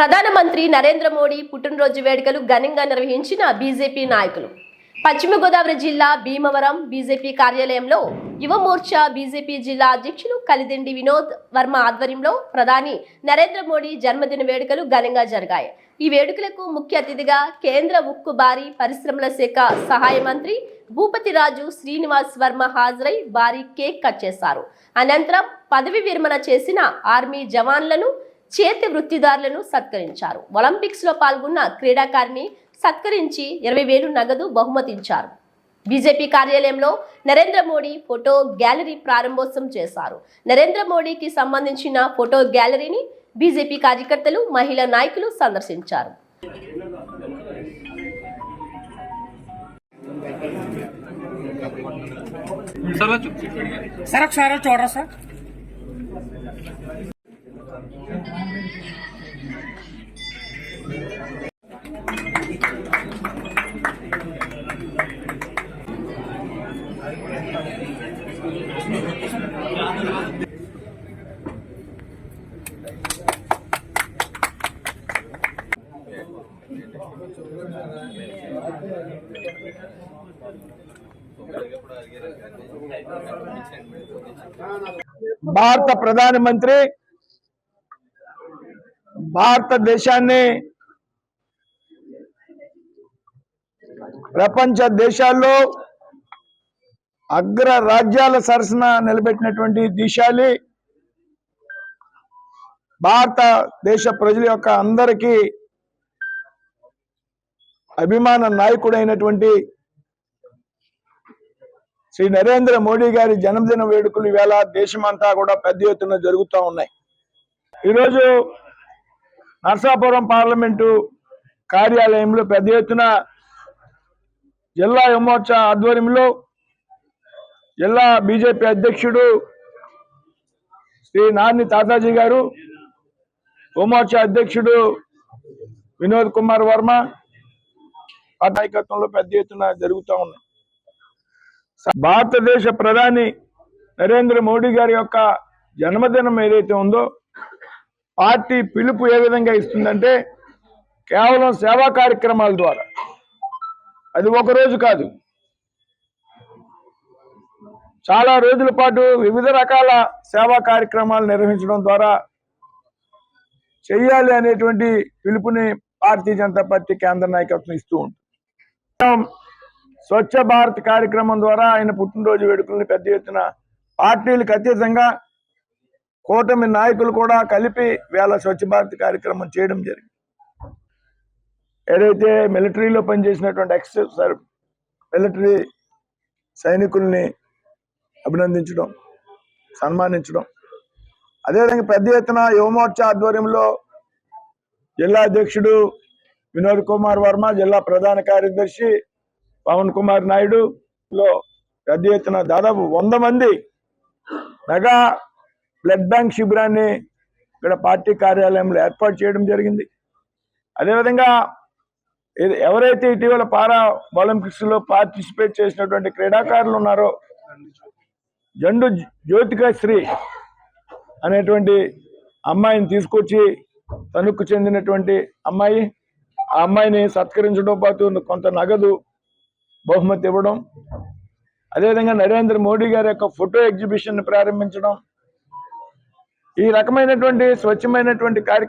ప్రధానమంత్రి నరేంద్ర మోడీ పుట్టినరోజు వేడుకలు ఘనంగా నిర్వహించిన బీజేపీ నాయకులు. పశ్చిమ గోదావరి జిల్లా భీమవరం బీజేపీ కార్యాలయంలో యువమోర్చా బీజేపీ జిల్లా అధ్యక్షులు కలిదిండి వినోద్ వర్మ ఆధ్వర్యంలో ప్రధాని నరేంద్ర మోడీ జన్మదిన వేడుకలు ఘనంగా జరిగాయి. ఈ వేడుకలకు ముఖ్య అతిథిగా కేంద్ర ఉక్కు భారీ పరిశ్రమల శాఖ సహాయ మంత్రి భూపతి రాజు శ్రీనివాస్ వర్మ హాజరై భారీ కేక్ కట్ చేశారు. అనంతరం పదవి విరమణ చేసిన ఆర్మీ జవాన్లను చేతి వృత్తిదారులను సత్కరించారు. ఒలింపిక్స్లో పాల్గొన్న క్రీడాకారిణి సత్కరించి ఇరవై వేలు నగదు బహుమతించారు. బీజేపీ కార్యాలయంలో నరేంద్ర మోడీ ఫోటో గ్యాలరీ ప్రారంభోత్సవం చేశారు. నరేంద్ర మోడీకి సంబంధించిన ఫోటో గ్యాలరీని బీజేపీ కార్యకర్తలు మహిళా నాయకులు సందర్శించారు. సరే వచ్చు. సార్ ఒకసారి చూడరా సార్? భారత ప్రధానమంత్రి భారతదేశాన్ని ప్రపంచ దేశాల్లో అగ్ర రాజ్యాల సరసన నిలబెట్టినటువంటి దిశాలి భారతదేశ ప్రజల యొక్క అందరికీ అభిమాన నాయకుడైనటువంటి శ్రీ నరేంద్ర మోడీ గారి జన్మదిన వేడుకలు ఈవేళ దేశమంతా కూడా పెద్ద ఎత్తున జరుగుతూ ఉన్నాయి. ఈరోజు నర్సాపురం పార్లమెంటు కార్యాలయంలో పెద్ద ఎత్తున జిల్లా యువమోర్చా ఆధ్వర్యంలో జిల్లా బీజేపీ అధ్యక్షుడు శ్రీ నాని తాతాజీ గారు యువమోర్చా అధ్యక్షుడు వినోద్ కుమార్ వర్మ ఆ నాయకత్వంలో పెద్ద ఎత్తున జరుగుతూ ఉన్నాయి భారతదేశ ప్రధాని నరేంద్ర మోడీ గారి యొక్క జన్మదినం ఏదైతే ఉందో పార్టీ పిలుపు ఏ విధంగా ఇస్తుందంటే కేవలం సేవా కార్యక్రమాల ద్వారా అది ఒక రోజు కాదు చాలా రోజుల పాటు వివిధ రకాల సేవా కార్యక్రమాలు నిర్వహించడం ద్వారా చెయ్యాలి అనేటువంటి పిలుపుని భారతీయ జనతా పార్టీ కేంద్ర నాయకత్వం ఇస్తూ ఉంటుంది. స్వచ్ఛ భారత్ కార్యక్రమం ద్వారా ఆయన పుట్టినరోజు వేడుకల్ని పెద్ద ఎత్తున పార్టీలకు అతీతంగా కూటమి నాయకులు కూడా కలిపి వేళ స్వచ్ఛ భారత్ కార్యక్రమం చేయడం జరిగింది. ఏదైతే మిలిటరీలో పనిచేసినటువంటి ఎక్స్ మిలిటరీ సైనికుల్ని అభినందించడం సన్మానించడం. అదేవిధంగా పెద్ద ఎత్తున యువమోర్చా ఆధ్వర్యంలో జిల్లా అధ్యక్షుడు వినోద్ కుమార్ వర్మ జిల్లా ప్రధాన కార్యదర్శి పవన్ కుమార్ నాయుడు లో పెద్ద ఎత్తున దాదాపు వంద మంది మెగా బ్లడ్ బ్యాంక్ శిబిరాన్ని ఇక్కడ పార్టీ కార్యాలయంలో ఏర్పాటు చేయడం జరిగింది. అదేవిధంగా ఎవరైతే ఇటీవల పారా ఒలింపిక్స్లో పార్టిసిపేట్ చేసినటువంటి క్రీడాకారులు ఉన్నారో జండు జ్యోతిక శ్రీ అనేటువంటి అమ్మాయిని తీసుకొచ్చి తణుకు చెందినటువంటి అమ్మాయి ఆ అమ్మాయిని సత్కరించడం పాటు కొంత నగదు బహుమతి ఇవ్వడం అదేవిధంగా నరేంద్ర మోడీ గారి యొక్క ఫోటో ఎగ్జిబిషన్ ప్రారంభించడం ఈ రకమైనటువంటి స్వచ్ఛమైనటువంటి కార్య